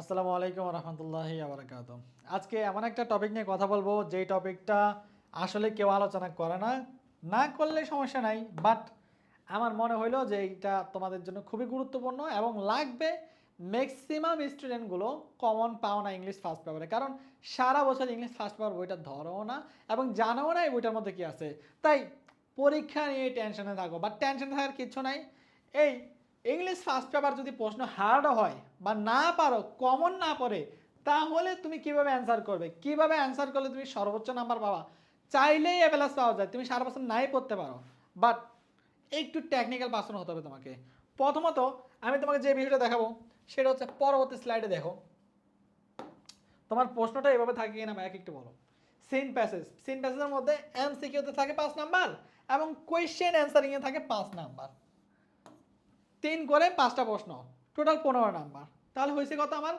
আসসালামু আলাইকুম রহমতুল্লাহি আবরাকাত আজকে এমন একটা টপিক নিয়ে কথা বলব, যেই টপিকটা আসলে কেউ আলোচনা করে না। না করলে সমস্যা নাই বাট আমার মনে হইল যে এইটা তোমাদের জন্য খুবই গুরুত্বপূর্ণ এবং লাগবে ম্যাক্সিমাম স্টুডেন্টগুলো কমন পাও না ইংলিশ ফার্স্ট পেপারে কারণ সারা বছর ইংলিশ ফার্স্ট পেপার বইটা ধরো না এবং জানাও না এই বইটার মধ্যে কি আছে। তাই পরীক্ষা নিয়ে টেনশনে থাকো বা টেনশনে থাকার কিছু নাই। এই ইংলিশ ফার্স্ট পেপার যদি প্রশ্ন হার্ড হয় বা না পারো কমন না পড়ে, তাহলে তুমি কীভাবে অ্যান্সার করবে? কীভাবে অ্যান্সার করলে তুমি সর্বোচ্চ নাম্বার পাবা? চাইলেই অ্যাভেলাস পাওয়া যায়, তুমি সারা বছর নাই পড়তে পারো। বাট একটু টেকনিক্যাল পার্সন হতে হবে তোমাকে। প্রথমত, আমি তোমাকে যে বিষয়টা দেখাবো, সেটা হচ্ছে পরবর্তী স্লাইডে দেখো। তোমার প্রশ্নটা এভাবে থাকে কিনা এক একটু বলো। সিন প্যাসেজ সিন প্যাসেজের মধ্যে এমসিকিউতে থাকে পাঁচ নাম্বার এবং কোয়েশ্চেন অ্যান্সারিংয়ে থাকে পাঁচ নাম্বার তিন করে পাঁচটা প্রশ্ন টোটাল পনেরো নাম্বার। তাহলে হয়েছে কত আমার?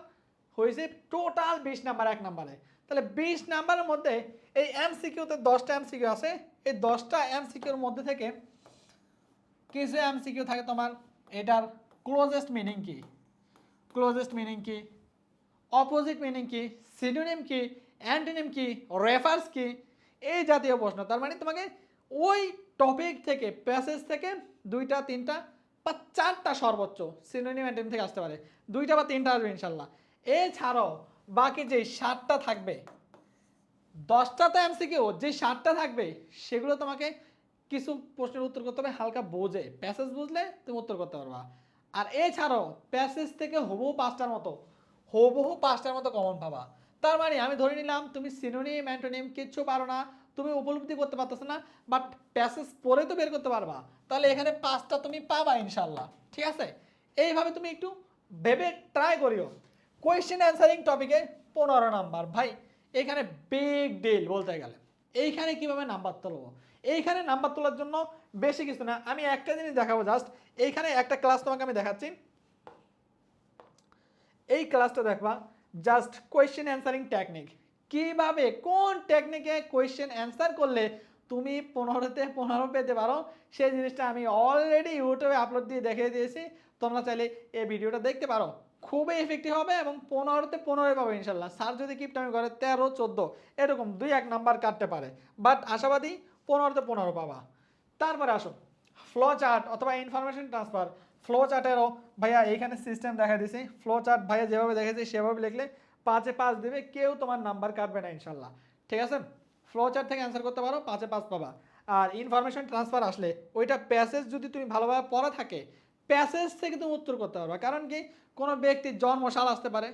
হয়েছে টোটাল বিশ নাম্বার, এক নাম্বারে। তাহলে বিশ নাম্বারের মধ্যে এই এমসিকিউতে দশটা এমসিকিউ আছে। এই দশটা এমসিকিউর মধ্যে থেকে কিছু এমসিকিউ থাকে তোমার, এটার ক্লোজেস্ট মিনিং কি? ক্লোজেস্ট মিনিং কি? অপোজিট মিনিং কি? সিনোনিম কি? অ্যান্টোনিম কি? রেফার্স কি? এই জাতীয় প্রশ্ন। তার মানে তোমাকে ওই টপিক থেকে প্যাসেজ থেকে দুইটা, তিনটা বা চারটা সর্বোচ্চ সিনোনিম অ্যান্টোনিম থেকে আসতে পারে। দুইটা বা তিনটা আসবে ইনশাল্লাহ। এছাড়াও বাকি যে সাতটা থাকবে, দশটা তো এমসিকিউ যে সাতটা থাকবে, সেগুলো তোমাকে কিছু প্রশ্নের উত্তর করতে হবে, হালকা বোঝে। প্যাসেজ বুঝলে তুমি উত্তর করতে পারবা। আর এছাড়াও প্যাসেজ থেকে হুবহু পাঁচটার মতো, হুবহু পাঁচটার মতো কমন পাবা। তার মানে আমি ধরে নিলাম, তুমি সিনোনিম অ্যান্টোনিম কিচ্ছু পারো না তুমি উপলব্ধি করতে পারতেছো না বাট প্যাসেজ পরে তো বের করতে পারবা। তাহলে এখানে পাঁচটা তুমি পাবা ইনশাল্লাহ ঠিক আছে? এইভাবে তুমি একটু ভেবে ট্রাই করিও। কোয়েশ্চেন অ্যান্সারিং টপিকে পনেরো নাম্বার। ভাই, এখানে বিগ ডিল বলতে গেলে। এইখানে কীভাবে নাম্বার তুলবো? এইখানে নাম্বার তোলার জন্য বেশি কিছু না। আমি একটা জিনিস দেখাবো জাস্ট এইখানে একটা ক্লাস তোমাকে আমি দেখাচ্ছি। এই ক্লাসটা দেখবা জাস্ট কোয়েশ্চেন অ্যান্সারিং টেকনিক কীভাবে, কোন টেকনিকে কোয়েশ্চেন অ্যান্সার করলে তুমি পনেরোতে পনেরো পেতে পারো? সেই জিনিসটা আমি অলরেডি ইউটিউবে আপলোড দিয়ে দেখিয়ে দিয়েছি। তোমরা চাইলে এই ভিডিওটা দেখতে পারো। খুবই এফেক্টিভ হবে এবং পনেরোতে পনেরোই পাবে ইনশাল্লাহ। স্যার যদি কিপ্ট আমি করে তেরো, চোদ্দ, এরকম দুই, এক নাম্বার কাটতে পারে। বাট আশাবাদী পনেরোতে পনেরো পাবা। তারপরে আসো। ফ্লো চার্ট অথবা ইনফরমেশন ট্রান্সফার ফ্লো চার্টেরও ভাইয়া এইখানে সিস্টেম দেখা দিয়েছি। ফ্লো চার্ট ভাইয়া যেভাবে দেখেছি সেভাবে লিখলে পাঁচে পাঁচ দেবে, কেউ তোমার নাম্বার কাটবে না ইনশাল্লাহ। ঠিক আছে? ফ্লো চার্ট থেকে অ্যান্সার করতে পারো, পাঁচে পাঁচ পাবা। আর ইনফরমেশন ট্রান্সফার আসলে ওইটা প্যাসেজ যদি তুমি ভালোভাবে পড়া থাকে প্যাসেজ থেকে তুমি উত্তর করতে পারবে। কারণ কি? কোনো ব্যক্তির জন্মসাল আসতে পারে।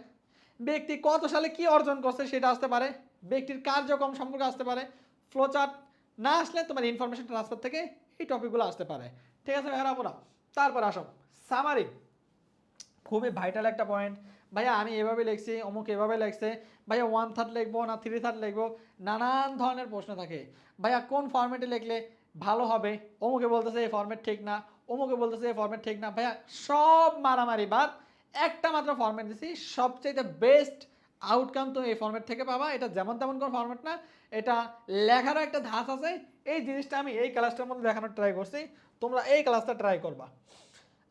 ব্যক্তি কত সালে কি অর্জন করছে সেটা আসতে পারে। ব্যক্তির কার্যক্রম সম্পর্কে আসতে পারে। ফ্লোচার্ট না আসলে তোমার ইনফরমেশন ট্রান্সফার থেকে এই টপিকগুলো আসতে পারে। ঠিক আছে আপুরা তারপর আসো। সামারি খুবই ভাইটাল একটা পয়েন্ট ভাইয়া, আমি এভাবে লিখছি, অমুক এভাবে লিখছে। ভাইয়া ওয়ান থার্ড লিখব না থ্রি থার্ড লিখব? নানান ধরনের প্রশ্ন থাকে। ভাইয়া, কোন ফর্মেটে লিখলে ভালো হবে? অমুকে বলতেছে, এই ফর্মেট ঠিক না। অমুকে বলতেছে, এই ফর্মেট ঠিক না। ভাইয়া, সব মারামারি বাদ, একটা মাত্র ফর্মেট দিছি সবচেয়ে বেস্ট আউটকাম তুমি এই ফর্মেট থেকে পাবা। এটা যেমন তেমন কোনো ফর্মেট না, এটা লেখারও একটা ধাঁচ আছে। এই জিনিসটা আমি এই ক্লাসটার মধ্যে দেখানোর ট্রাই করছি। তোমরা এই ক্লাসটা ট্রাই করবা।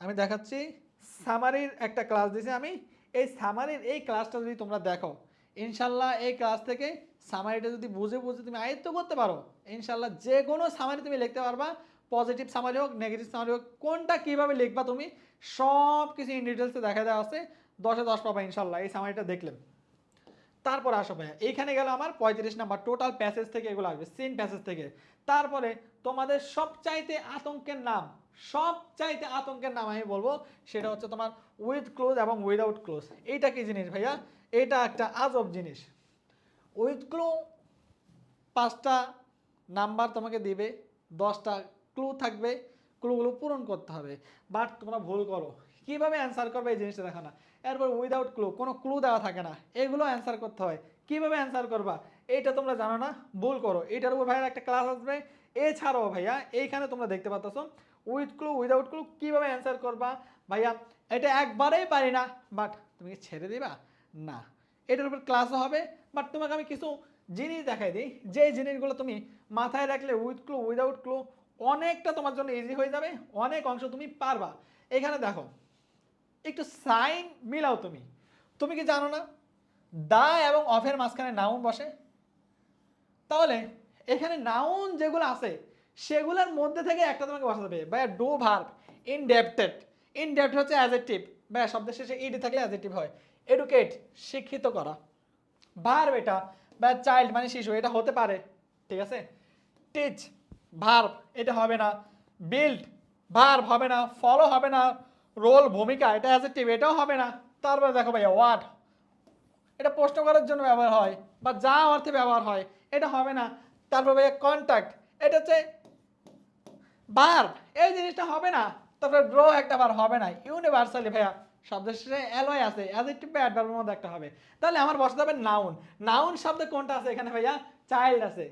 আমি দেখাচ্ছি সামারির একটা ক্লাস দিছি আমি। এই সামারির এই ক্লাসটা যদি তোমরা দেখো, ইনশাল্লাহ এই ক্লাস থেকে সামারিটা যদি বুঝে বুঝে তুমি আয়ত্ত করতে পারো, ইনশাল্লাহ যে কোনো সামারি তুমি লিখতে পারবা পজিটিভ সামারি হোক নেগেটিভ সামারি হোক, কোনটা কীভাবে লিখবা তুমি সব কিছু ইন ডিটেলসে দেখা দেওয়া আছে, দশে দশ পাবা ইনশাল্লাহ, এই সামারিটা দেখলে। তারপর আসো ভাইয়া, এইখানে গেল আমার পঁয়ত্রিশ নাম্বার টোটাল প্যাসেজ থেকে এগুলো আসবে সিন প্যাসেজ থেকে। তারপরে তোমাদের সবচাইতে আতঙ্কের নাম, সবচাইতে আতঙ্কের নাম আমি বলব, সেটা হচ্ছে তোমার উইথ ক্লোজ এবং উইদাউট ক্লোজ এইটা কি জিনিস ভাইয়া? এটা একটা আজব জিনিস। উইথ ক্লো পাঁচটা নাম্বার তোমাকে দিবে, দশটা ক্লু থাকবে ক্লুগুলো পূরণ করতে হবে। বাট তোমরা ভুল করো। কীভাবে অ্যান্সার করবে এই জিনিসটা দেখো না। এরপর উইদাউট ক্লু কোনো ক্লু দেওয়া থাকে না। এগুলো অ্যান্সার করতে হয়। কীভাবে অ্যান্সার করবা? এইটা তোমরা জানো না, ভুল করো। এটার উপর ভাইয়ার একটা ক্লাস আসবে। এছাড়াও ভাইয়া, এইখানে তোমরা দেখতে পাচ্ছ উইথ ক্লু উইদাউট ক্লু কীভাবে অ্যান্সার করবা? ভাইয়া, এটা একবারেই পারি না বাট তুমি কি ছেড়ে দিবা? না। এটার উপর ক্লাসও হবে বাট তোমাকে আমি কিছু জিনিস দেখাই দিই। যে জিনিসগুলো তুমি মাথায় রাখলে উইথ ক্লু উইদাউট ক্লু অনেকটা তোমার জন্য ইজি হয়ে যাবে, অনেক অংশ তুমি পারবা। এখানে দেখো একটু সাইন মিলাও তুমি। তুমি কি জানো না? দা এবং অফের মাঝখানে নাউন বসে। তাহলে এখানে নাউন যেগুলো আছে, সেগুলোর মধ্যে থেকে একটা তোমাকে বসাতে হবে। ভাইয়া ডু ভার্ব ইনডেপ্টেড ইনডেপ্ট হচ্ছে অ্যাজেক্টিভ ভাইয়া, শব্দের শেষে ইডি থাকলে অ্যাজেক্টিভ হয়। এডুকেট শিক্ষিত করা। ভার্ব এটা, বা চাইল্ড মানে শিশু, এটা হতে পারে। ঠিক আছে? টিচ ভার্ব এটা হবে না। বিল্ড ভার্ব হবে না। ফলো হবে না। রোল ভূমিকা, এটা অ্যাজেক্টিভ এটাও হবে না। তারপরে দেখো ভাইয়া ওয়াট এটা প্রশ্ন করার জন্য ব্যবহার হয়, বা যা অর্থে ব্যবহার হয়, এটা হবে না। তারপর ভাইয়া কন্ট্যাক্ট এটা হচ্ছে বার এই জিনিসটা হবে না। তারপরে গ্রো একটা বার হবে না। ইউনিভার্সালি ভাইয়া শব্দের শেষে অ্যালয় আছে অ্যাডজেক্টিভ বা অ্যাডভার্বের মধ্যে একটা হবে। তাহলে আমার বসাতে হবে নাউন নাউন শব্দে কোনটা আছে এখানে ভাইয়া? চাইল্ড আছে।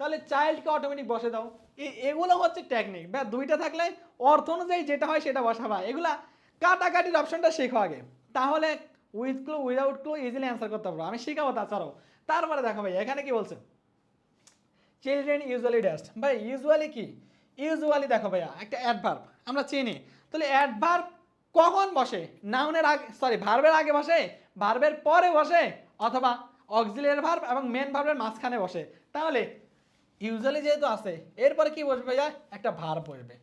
তাহলে চাইল্ডকে অটোমেটিক বসে দাও। এগুলো হচ্ছে টেকনিক বা দুইটা থাকলে অর্থ অনুযায়ী যেটা হয় সেটা বসাবা। এগুলা কাটাকাটির অপশনটা শেখো আগে। তাহলে with clue without clue easily answer করতে পারব। আমি শেখাবো তাছাড়াও তারপরে দেখো ভাই, এখানে কি বলছে? চিলড্রেন ইউজুয়ালি ড্যাস্ট ভাই ইউজুয়ালি কি? ইউজুয়ালি দেখো ভাইয়া, একটা অ্যাডভার্ব আমরা চিনি। তাহলে অ্যাডভার্ব কখন বসে? নাউনের আগে সরি ভার্বের আগে বসে ভার্বের পরে বসে, অথবা অক্সিলিয়ারি ভার্ব এবং মেন ভার্বের মাঝখানে বসে। তাহলে ইউজুয়ালি যেহেতু আছে, এরপরে কি বসবে ভাইয়া? একটা ভার বসবে।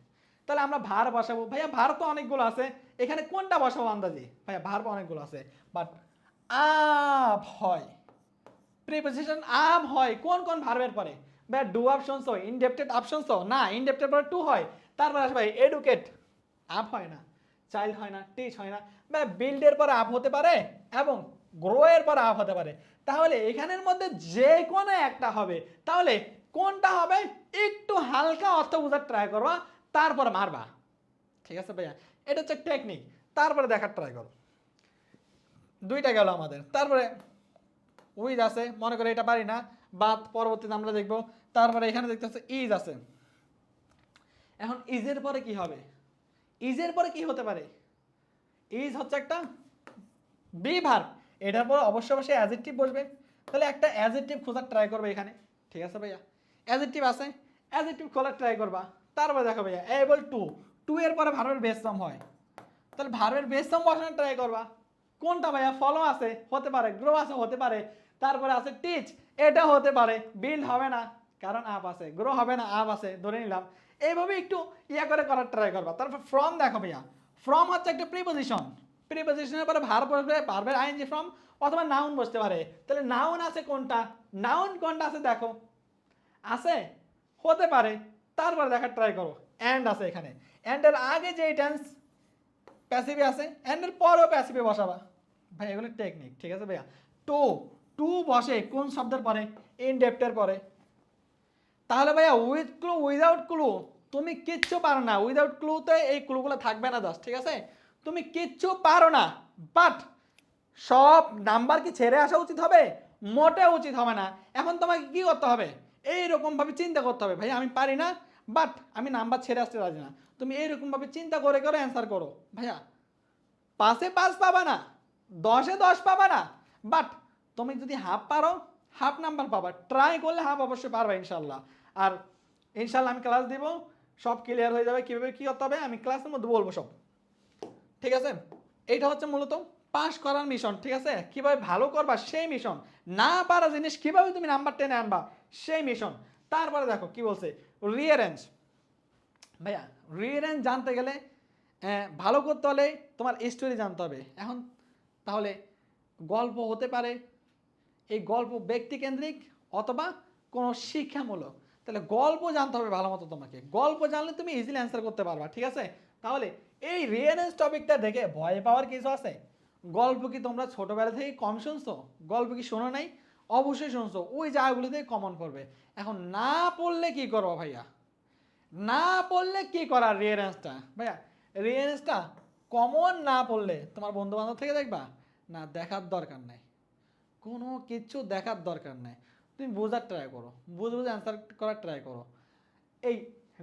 তাহলে আমরা ভার বসাবো। ভাইয়া, ভার তো অনেকগুলো আছে। এখানে কোনটা বসাবো আন্দাজি? ভাইয়া, ভার অনেকগুলো আছে। বাট আপ হয়। প্রিপোজিশন আম হয়। কোন কোন ভার্বের পরে বা ডু অপশনস হয় ইনডেপ্টেড অপশনস না ইনডেপ্টেড পরে টু হয়। তারপরে আসবে এডুকেট আপ হয় না। চাইল্ড হয় না টিচ হয় না। বা বিল্ডের পরে আপ হতে পারে এবং গ্রো এর পরে আপ হতে পারে। তাহলে এখানের মধ্যে যে কোনো একটা হবে। তাহলে কোনটা হবে? একটু হালকা অর্থ বোঝার ট্রাই করবা, তারপরে মারবা। ঠিক আছে ভাইয়া? এটা হচ্ছে টেকনিক তারপরে দেখার ট্রাই করো। দুইটা গেল আমাদের। তারপরে উইজ আছে, মনে করে এটা পারি না বাদ পরবর্তীতে আমরা দেখব। তারপরে এখানে দেখতে হচ্ছে ইজ আছে। এখন ইজের পরে কি হবে? ইজের পরে কি হতে পারে? ইজ হচ্ছে একটা বি ভার্ব এটার পর অবশ্যই অবশ্যই অ্যাজেক্টিভ বসবে। তাহলে একটা অ্যাজেক্টিভ খোঁজার ট্রাই করবে এখানে। ঠিক আছে ভাইয়া? অ্যাজেক্টিভ আছে? অ্যাজেক্টিভ খোলার ট্রাই করবা। তারপরে দেখো ভাইয়া এবল টু টু এর পরে ভার্বের বেস ফর্ম হয়। তাহলে ভার্বের বেস ফর্ম বসানোর ট্রাই করবা। কোনটা ভাইয়া? ফলো আছে? হতে পারে। গ্রো আছে? হতে পারে। তারপরে আছে টিচ এটা হতে পারে। বিল্ড হবে না। কারণ আপ আছে। গ্রো হবে না। আপ আছে। ধরে নিলাম। এইভাবে একটু ইয়া করে করার ট্রাই করবা। তারপর ফ্রম দেখো ভাইয়া। ফ্রম হচ্ছে একটা প্রিপোজিশন প্রিপোজিশনের পরে ভার বসবে। ভার্বের আইএনজি ফ্রম অথবা নাউন বসতে পারে। তাহলে নাউন আছে কোনটা? নাউন কোনটা আছে দেখো। আছে? হতে পারে। তারপরে দেখার ট্রাই করো। অ্যান্ড আছে এখানে। অ্যান্ডের আগে যে টেন্স প্যাসিভে আছে অ্যান্ডের পরেও প্যাসিভে বসাবা। ভাই, এগুলো টেকনিক ঠিক আছে ভাইয়া? টু টু বসে কোন শব্দের পরে? ইন ডেপ্টের পরে। তাহলে ভাইয়া উইথ ক্লু উইদাউট ক্লু তুমি কিচ্ছু পারো না। উইদাউট ক্লুতে এই ক্লুগুলো থাকবে না জাস্ট ঠিক আছে? তুমি কিচ্ছু পারো না। বাট সব নাম্বার কি ছেড়ে আসা উচিত হবে? মোটে উচিত হবে না। এখন তোমাকে কি করতে হবে? এইরকমভাবে চিন্তা করতে হবে, ভাই, আমি পারি না বাট আমি নাম্বার ছেড়ে আসতে রাজি না। তুমি এইরকমভাবে চিন্তা করে করে অ্যান্সার করো, ভাইয়া। পাশে পাঁচ পাবা না, দশে দশ পাবা না বাট তুমি যদি হাফ পারো হাফ নাম্বার পাবা। ট্রাই করলে হাফ অবশ্যই পারবা ইনশাল্লাহ আর ইনশাল্লাহ আমি ক্লাস দিব, সব ক্লিয়ার হয়ে যাবে। কীভাবে কী করতে হবে, আমি ক্লাসের মধ্যে বলব সব। ঠিক আছে? এইটা হচ্ছে মূলত পাস করার মিশন ঠিক আছে? কীভাবে ভালো করবা সেই মিশন না পারা জিনিস কীভাবে তুমি নাম্বার টেনে আনবা সেই মিশন তারপরে দেখো কি বলছে রিয়ারেঞ্জ ভাইয়া রিয়ারেঞ্জ জানতে গেলে ভালো করতে হলে তোমার স্টোরি জানতে হবে। এখন তাহলে গল্প হতে পারে, এই গল্প ব্যক্তিকেন্দ্রিক অথবা কোনো শিক্ষামূলক। তাহলে গল্প জানতে হবে ভালো মতো তোমাকে। গল্প জানলে তুমি ইজিলি অ্যান্সার করতে পারবা, ঠিক আছে? তাহলে এই রিয়ারেন্স টপিকটা দেখে ভয় পাওয়ার কিছু আছে? গল্প কি তোমরা ছোটবেলা থেকে কম শুনছো? গল্প কি শোনো নাই? অবশ্যই শুনছো। ওই জায়গাগুলো থেকে কমন করবে। এখন না পড়লে কি করব ভাইয়া? না পড়লে কি করার রিয়ারেন্সটা ভাইয়া রিয়ারেন্সটা কমন না পড়লে তোমার বন্ধু বান্ধব থেকে দেখবা, না দেখার দরকার নাই। কোনো কিছু দেখার দরকার নাই। তুমি বোঝার ট্রাই করো। বুঝে বুঝে অ্যান্সার করার ট্রাই করো। এই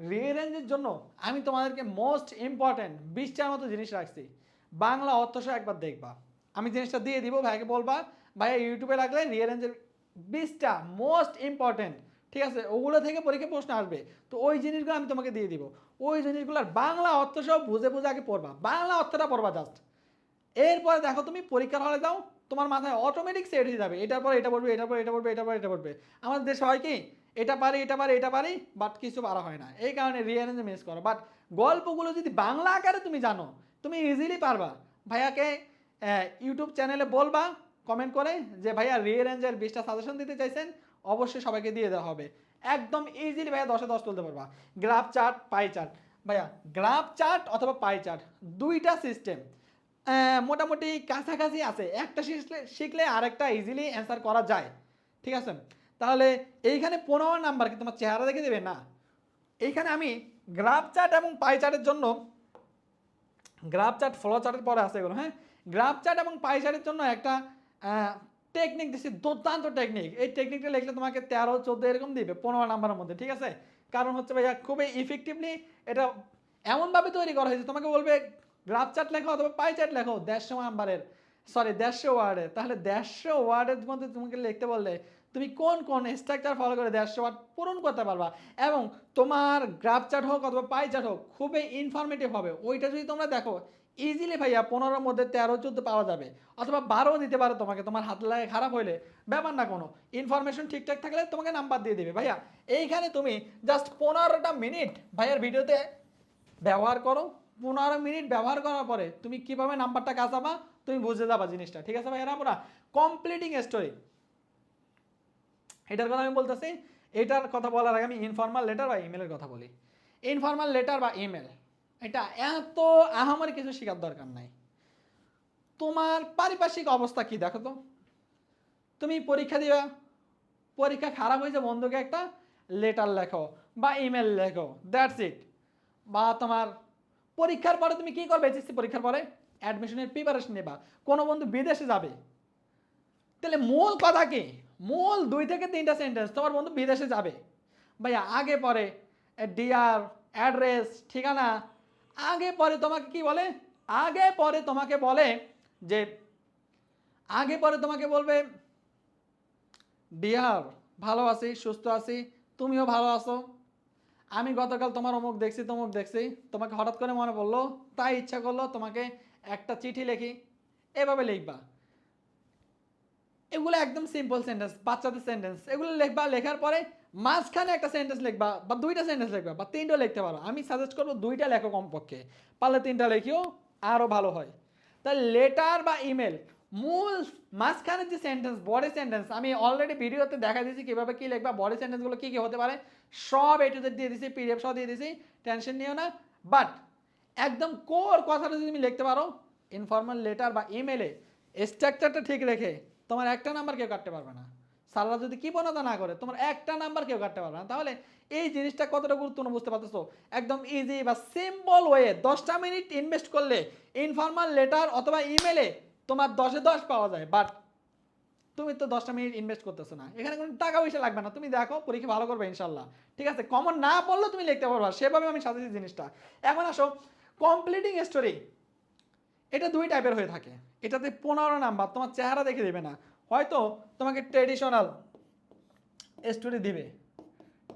রিয়ারেঞ্জের জন্য আমি তোমাদেরকে মোস্ট ইম্পর্ট্যান্ট বিশটার মতো জিনিস রাখছি। বাংলা অর্থসহ একবার দেখবা। আমি জিনিসটা দিয়ে দিব, ভাইকে বলবা, ভাইয়া ইউটিউবে রাখলে রিয়ারেঞ্জের বিশটা মোস্ট ইম্পর্ট্যান্ট ঠিক আছে? ওগুলো থেকে পরীক্ষা প্রশ্ন আসবে। তো ওই জিনিসগুলো আমি তোমাকে দিয়ে দিব। ওই জিনিসগুলোর বাংলা অর্থ সব বুঝে বুঝে আগে পড়বা। বাংলা অর্থটা পড়বা জাস্ট এরপরে দেখো তুমি পরীক্ষার হলে যাও, তোমার মাথায় অটোমেটিক সেট হয়ে যাবে। এটার পর এটা পড়বে, এটার পর এটা পড়বে, এটার পর এটা পড়বে। আমাদের দেশে হয় কি, এটা পারি এটা পারি এটা পারি বাট কিছু পারা হয় না। এই কারণে রিয়ারেঞ্জ মিস করো। বাট গল্পগুলো যদি বাংলা আকারে তুমি জানো তুমি ইজিলি পারবা। ভাইয়াকে ইউটিউব চ্যানেলে বলবা কমেন্ট করে যে, ভাইয়া রিয়ারেঞ্জের বিশটা সাজেশন দিতে চাইছেন, অবশ্যই সবাইকে দিয়ে দেওয়া হবে। একদম ইজিলি ভাইয়া দশে দশ তুলতে পারবা। গ্রাফ চার্ট পাই চার্ট ভাইয়া গ্রাফ চার্ট অথবা পাই চার্ট দুইটা সিস্টেম মোটামুটি কাছাকাছি আছে। একটা শিখলে শিখলে আরেকটা ইজিলি অ্যান্সার করা যায়। ঠিক আছে? তাহলে এইখানে পনেরো নাম্বার কি তোমার চেহারা দেখে দেবে? না। এইখানে আমি গ্রাফ চার্ট এবং পাই চার্টের জন্য গ্রাফ চার্ট ফলো চার্টের পরে আছে এগুলো হ্যাঁ? গ্রাফ চার্ট এবং পাই চার্টের জন্য একটা টেকনিক দিচ্ছি দুর্দান্ত টেকনিক এই টেকনিকটা লিখলে তোমাকে তেরো, চোদ্দ এরকম দিবে, পনেরো নাম্বারের মধ্যে, ঠিক আছে? কারণ হচ্ছে ভাইয়া, খুবই ইফেক্টিভলি এটা এমনভাবে তৈরি করা হয়েছে, তোমাকে বলবে, গ্রাফ চার্ট লেখো অথবা পাই চার্ট লেখো, দেড়শো নাম্বারের সরি দেড়শো ওয়ার্ডের তাহলে দেড়শো ওয়ার্ডের মধ্যে তোমাকে লিখতে বললে তুমি কোন কোন স্ট্রাকচার ফলো করে দেড়শো ওয়ার্ড পূরণ করতে পারবা এবং তোমার গ্রাফ চার্ট হোক অথবা পাই চার্ট হোক খুবই ইনফরমেটিভ হবে। ওইটা যদি তোমরা দেখো ইজিলি ভাইয়া পনেরোর মধ্যে তেরো, চোদ্দ পাওয়া যাবে। অথবা বারো দিতে পারো তোমাকে, তোমার হাত লাগে খারাপ হইলে। ব্যাপার না কোনো। ইনফরমেশন ঠিকঠাক থাকলে তোমাকে নাম্বার দিয়ে দেবে ভাইয়া। এইখানে তুমি জাস্ট পনেরোটা মিনিট ভাইয়ার ভিডিওতে ব্যবহার করো। পনেরো মিনিট ব্যবহার করার পরে তুমি কীভাবে নাম্বারটা কাঁচাবা, তুমি বুঝে যাবা জিনিসটা। ঠিক আছে ভাইয়ারা আমরা কমপ্লিটিং স্টোরি এটার কথা আমি বলতেছি, এটার কথা বলার আগে আমি ইনফর্মাল লেটার বা ইমেলের কথা বলি। ইনফর্মাল লেটার বা ইমেল এটা এত আহামারি কিছু শেখার দরকার নাই। তোমার পারিপার্শ্বিক অবস্থা কি দেখো তো? তুমি পরীক্ষা দিবা, পরীক্ষা খারাপ হয়েছে বন্ধুকে একটা লেটার লেখো বা ইমেল লেখো দ্যাটস ইট বা তোমার পরীক্ষার পরে তুমি কি করবে এইচএসসি পরীক্ষার পরে? অ্যাডমিশনের প্রিপারেশন নেবা। কোনো বন্ধু বিদেশে যাবে। তাহলে মূল কথা কি? মূল দুই থেকে তিনটা সেন্টেন্স তোমার বন্ধু বিদেশে যাবে। ভাইয়া, আগে পরে ডিআর অ্যাড্রেস ঠিকানা, আগে পরে তোমাকে কি বলে? আগে পরে তোমাকে বলে যে, আগে পরে তোমাকে বলবে ডিয়ার ভালো আছি, সুস্থ আছি, তুমিও ভালো আছো? আমি গতকাল তোমার অমুক দেখছি, তমুক দেখছি। তোমাকে হঠাৎ করে মনে পড়ল, তাই ইচ্ছা করল তোমাকে একটা চিঠি লিখি। এভাবে লিখবা। এগুলো একদম সিম্পল সেন্টেন্স বাচ্চাদের সেন্টেন্স এগুলো লিখবা, লেখার পরে মাঝখানে একটা সেন্টেন্স লিখবা, বা দুইটা সেন্টেন্স লিখবা, বা তিনটা লিখতে পারো। আমি সাজেস্ট করব দুইটা লেখো কমপক্ষে। পারলে তিনটা লেখিও আরও ভালো হয়। তাই লেটার বা ইমেল মূল মাঝখানের যে সেন্টেন্স বডি সেন্টেন্স আমি অলরেডি ভিডিওতে দেখা দিয়েছি কীভাবে কী লিখবা বডি সেন্টেন্সগুলো কী কী হতে পারে, সব এ দিয়ে দিয়েছি পিডিএফ সহ দিয়ে দিয়েছি টেনশন নিও না। বাট একদম কোর কথাটা যদি তুমি লিখতে পারো ইনফর্মাল লেটার বা ইমেলে স্ট্রাকচারটা ঠিক রেখে তোমার একটা নাম্বার কেউ কাটতে পারবে না। সাররা যদি কি বনতা না করে, তোমার একটা নাম্বার কেউ কাটতে পারবে না। তাহলে এই জিনিসটা কতটা গুরুত্বপূর্ণ বুঝতে পারতেছো? একদম ইজি বা সিম্পল ওয়ে দশটা মিনিট ইনভেস্ট করলে ইনফর্মাল লেটার অথবা ইমেলে তোমার দশে দশ পাওয়া যায়। বাট তুমি তো দশটা মিনিট ইনভেস্ট করতেছো না। এখানে কোনো টাকা পয়সা লাগবে না। তুমি দেখো, পরীক্ষা ভালো করবে ইনশাল্লাহ ঠিক আছে? কমন না পড়লেও তুমি লিখতে পারবা। সেভাবে আমি সাজাচ্ছি জিনিসটা। এখন আসো কমপ্লিটিং স্টোরি এটা দুই টাইপের হয়ে থাকে। এটাতে পনেরো নাম্বার, তোমার চেহারা দেখে দেবে না। হয়তো তোমাকে ট্রেডিশনাল স্টোরি দিবে।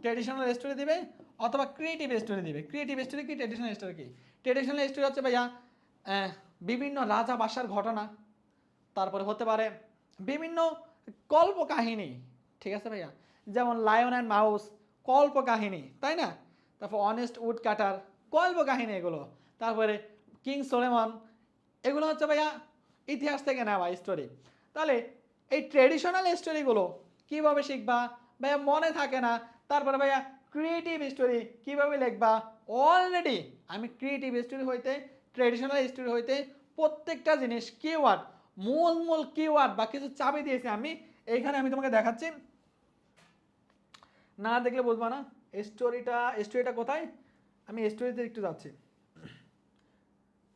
ট্রেডিশনাল স্টোরি দিবে অথবা ক্রিয়েটিভ স্টোরি দিবে। ক্রিয়েটিভ স্টোরি কি? ট্রেডিশনাল স্টোরি কি? ট্রেডিশনাল স্টোরি হচ্ছে ভাইয়া বিভিন্ন রাজা বাসার ঘটনা। তারপরে হতে পারে বিভিন্ন কল্প কাহিনী ঠিক আছে ভাইয়া? যেমন লায়ন অ্যান্ড মাউস কল্প কাহিনী তাই না? তারপর অনেস্ট উড কাটার কল্প কাহিনী এগুলো। তারপরে কিং সোলেমন এগুলো হচ্ছে ভাইয়া ইতিহাস থেকে নেওয়া স্টোরি তাহলে এই ট্রেডিশনাল স্টোরিগুলো কীভাবে শিখবা? ভাইয়া মনে থাকে না। তারপরে ভাইয়া ক্রিয়েটিভ স্টোরি কীভাবে লিখবা? অলরেডি আমি ক্রিয়েটিভ স্টোরি হইতে ট্রেডিশনাল স্টোরি হইতে প্রত্যেকটা জিনিস কিওয়ার্ড মূল মূল কিওয়ার্ড বা কিছু চাবি দিয়েছি আমি। এইখানে আমি তোমাকে দেখাচ্ছি। না দেখলে বুঝবা না। স্টোরিটা স্টোরিটা কোথায়? আমি স্টোরিতে একটু যাচ্ছি।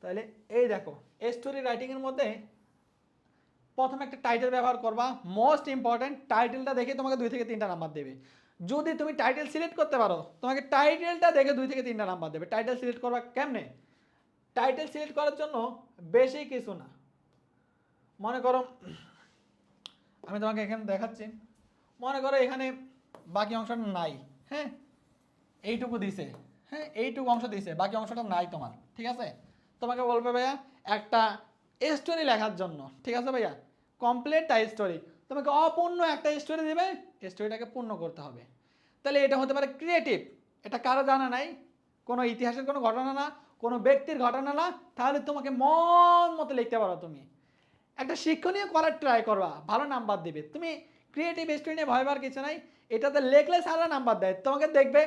তাহলে এই দেখো। স্টোরি রাইটিংয়ের মধ্যে প্রথমে একটা টাইটেল ব্যবহার করবা। মোস্ট ইম্পর্ট্যান্ট টাইটেলটা দেখে তোমাকে দুই থেকে তিনটা নাম্বার দেবে। যদি তুমি টাইটেল সিলেক্ট করতে পারো, তোমাকে টাইটেলটা দেখে দুই থেকে তিনটা নাম্বার দেবে। টাইটেল সিলেক্ট করবা কেমনে? টাইটেল সিলেক্ট করার জন্য বেশি কিছু না। মনে করো, আমি তোমাকে এখানে দেখাচ্ছি। মনে করো এখানে বাকি অংশটা নাই। হ্যাঁ? এইটুকু দিছে। হ্যাঁ? এইটুকু অংশ দিছে। বাকি অংশটা নাই তোমার। ঠিক আছে? তোমাকে বলবে ভাইয়া একটা স্টোরি লেখার জন্য। ঠিক আছে ভাইয়া? কমপ্লিট তা স্টোরি তোমাকে অপূর্ণ একটা স্টোরি দেবে স্টোরিটাকে পূর্ণ করতে হবে। তাহলে এটা হতে পারে ক্রিয়েটিভ এটা কারও জানা নাই, কোনো ইতিহাসের কোনো ঘটনা না, কোনো ব্যক্তির ঘটনা না, তাহলে তোমাকে মন মতো লিখতে পারো তুমি। একটা শিক্ষণীয় করার ট্রাই করবা, ভালো নাম্বার দেবে। তুমি ক্রিয়েটিভ স্টোরি নিয়ে ভয় পাওয়ার কিছু নাই। এটাতে লেখলে সারা নাম্বার দেয়। তোমাকে দেখবে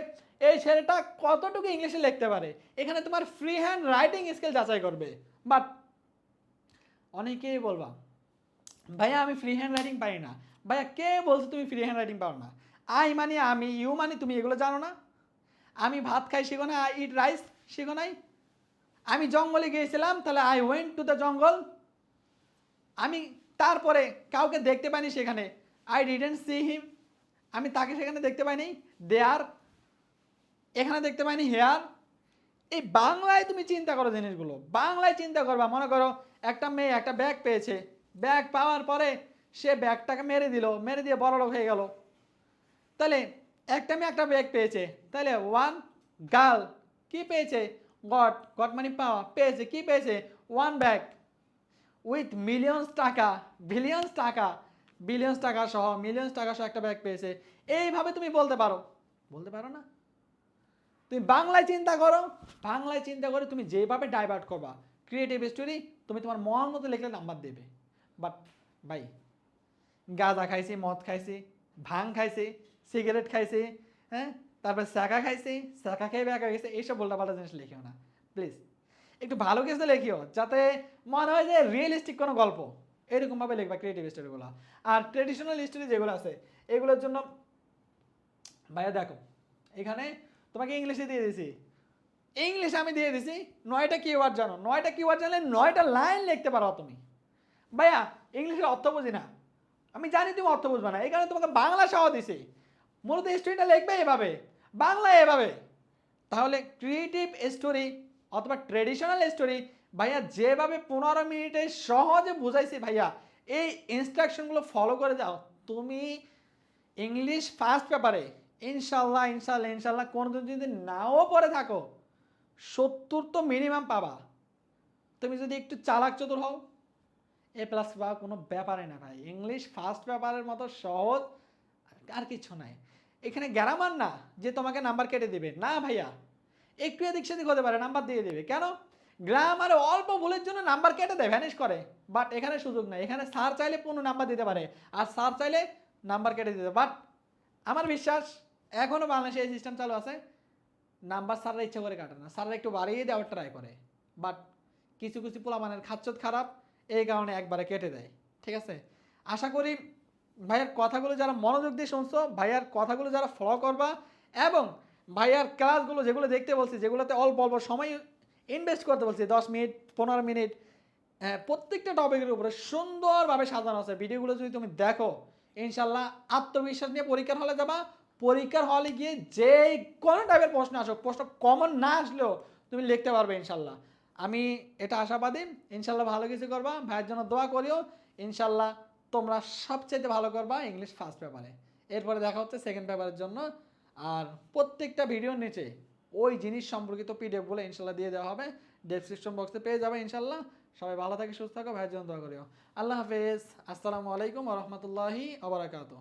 এই ছেলেটা কতটুকু ইংলিশে লিখতে পারে। এখানে তোমার ফ্রি হ্যান্ড রাইটিং স্কিল যাচাই করবে। বাট অনেকেই বলবা, ভাইয়া, আমি ফ্রি হ্যান্ড রাইটিং পারি না। ভাইয়া, কে বলছে তুমি ফ্রি হ্যান্ড রাইটিং পারো না? আই মানে আমি, ইউ মানে তুমি এগুলো জানো না। আমি ভাত খাই শিখো না, আই ইট রাইস শিখো নাই। আমি জঙ্গলে গিয়েছিলাম, তাহলে I went to the jungle. আমি তারপরে কাউকে দেখতে পাইনি সেখানে। আই ডিডেন্ট সি হিম আমি তাকে সেখানে দেখতে পাইনি। দেয়ার এখানে দেখতে পাইনি হেয়ার। এই বাংলায় তুমি চিন্তা করো জিনিসগুলো। বাংলায় চিন্তা করবা, মনে করো একটা মেয়ে একটা ব্যাগ পেয়েছে। ব্যাগ পাওয়ার পরে সে ব্যাগটাকে মেরে দিল। মেরে দিয়ে বড় লোক হয়ে গেল। তাহলে একটা মেয়ে একটা ব্যাগ পেয়েছে। তাহলে ওয়ান গার্ল কি পেয়েছে? গট গট মানে পাওয়া পেয়েছে। কি পেয়েছে? One bag with millions taka billions taka. Billions taka সহ মিলিয়নস টাকা সহ একটা ব্যাগ পেয়েছে। এইভাবে তুমি বলতে পারো? বলতে পারো না? তুমি বাংলায় চিন্তা করো, বাংলায় চিন্তা করে তুমি যেভাবে ডাইভার্ট করবা ক্রিয়েটিভ স্টোরি তুমি তোমার মন মতো লিখলে নাম্বার দেবে। বাট ভাই, গাঁজা খাইছি, মদ খাইছি, ভাং খাইছি সিগারেট খাইছি হ্যাঁ? তারপরে শাখা খাইছি, শাখা খেয়ে ব্যাকা গেছে, এইসব বলতে পাল্টা জিনিস লিখিও না। প্লিজ একটু ভালো কিছু লেখিও, যাতে মনে হয় যে রিয়েলিস্টিক কোনো গল্প। এরকমভাবে লিখবা ক্রিয়েটিভ স্টোরিগুলো আর ট্রেডিশনাল স্টোরি যেগুলো আছে, এগুলোর জন্য, ভাইয়া দেখো, এখানে তোমাকে ইংলিশে দিয়ে দিছি। ইংলিশ আমি দিয়ে দিছি, নয়টা কিওয়ার্ড জানো। নয়টা কিওয়ার্ড জানলে নয়টা লাইন লিখতে পারো তুমি। ভাইয়া ইংলিশের অর্থ বুঝি না। আমি জানি তুমি অর্থ বুঝবে না, এই কারণে তোমাকে বাংলা সহ দিছি। মূলত স্টোরিটা লিখবে এভাবে, বাংলা এভাবে। তাহলে ক্রিয়েটিভ স্টোরি অথবা ট্রেডিশনাল স্টোরি ভাইয়া, যেভাবে পনেরো মিনিটে সহজে বুঝাইছি ভাইয়া, এই ইনস্ট্রাকশনগুলো ফলো করে যাও। তুমি ইংলিশ ফার্স্ট পেপারে ইনশাল্লাহ ইনশাল্লাহ ইনশাল্লাহ কোনো দিন যদি নাও পড়ে থাকো, সত্তর তো মিনিমাম পাবা। তুমি যদি একটু চালাক চতুর হও এ প্লাস বা কোনো ব্যাপারে না ভাই। ইংলিশ ফার্স্ট পেপারের মতো সহজ আর কিছু নাই। এখানে গ্রামার না, যে তোমাকে নাম্বার কেটে দেবে। না ভাইয়া, একটু এদিক সেদিক হতে পারে নাম্বার দিয়ে দেবে। কেন? গ্রামারে অল্প ভুলের জন্য নাম্বার কেটে দেয় ভ্যানিশ করে। বাট এখানে সুযোগ নাই। এখানে স্যার চাইলে পূর্ণ নাম্বার দিতে পারে। আর স্যার চাইলে নাম্বার কেটে দিতে বাট আমার বিশ্বাস এখনও বাংলাদেশে এই সিস্টেম চালু আছে। নাম্বার স্যাররা ইচ্ছা করে কাটে না। স্যাররা একটু বাড়িয়ে দেওয়ার ট্রাই করে। বাট কিছু কিছু পোলামানের খাচ্ছত খারাপ। এই কারণে একবারে কেটে দেয়। ঠিক আছে? আশা করি ভাইয়ার কথাগুলো যারা মনোযোগ দিয়ে শুনছো, ভাইয়ার কথাগুলো যারা ফলো করবা, এবং ভাইয়ার ক্লাসগুলো যেগুলো দেখতে বলছি, যেগুলোতে অল্প অল্প সময় ইনভেস্ট করতে বলছি, দশ মিনিট, পনেরো মিনিট। হ্যাঁ প্রত্যেকটা টপিকের উপরে সুন্দরভাবে সাজানো আছে। ভিডিওগুলো যদি তুমি দেখো, ইনশাল্লাহ আত্মবিশ্বাস নিয়ে পরীক্ষার হলে যাবা। পরীক্ষার হলে গিয়ে যে কোনো টাইপের প্রশ্ন আসুক, প্রশ্ন কমন না আসলেও তুমি লিখতে পারবে ইনশাল্লাহ। আমি এটা আশাবাদী। ইনশাল্লাহ ভালো কিছু করবা। ভাইয়ের জন্য দোয়া করিও। ইনশাল্লাহ তোমরা সবচেয়ে ভালো করবা ইংলিশ ফার্স্ট পেপারে এরপরে দেখা হচ্ছে সেকেন্ড পেপারের জন্য। আর প্রত্যেকটা ভিডিওর নিচে ওই জিনিস সম্পর্কিত পিডিএফগুলো ইনশাল্লাহ দিয়ে দেওয়া হবে। ডেসক্রিপশন বক্সে পেয়ে যাবে ইনশাল্লাহ। সবাই ভালো থাকে, সুস্থ থাকো, ভাইয়ের জন্য দোয়া করিও। আল্লাহ হাফেজ। আসসালামু আলাইকুম রহমতুল্লাহি আবরাকাতু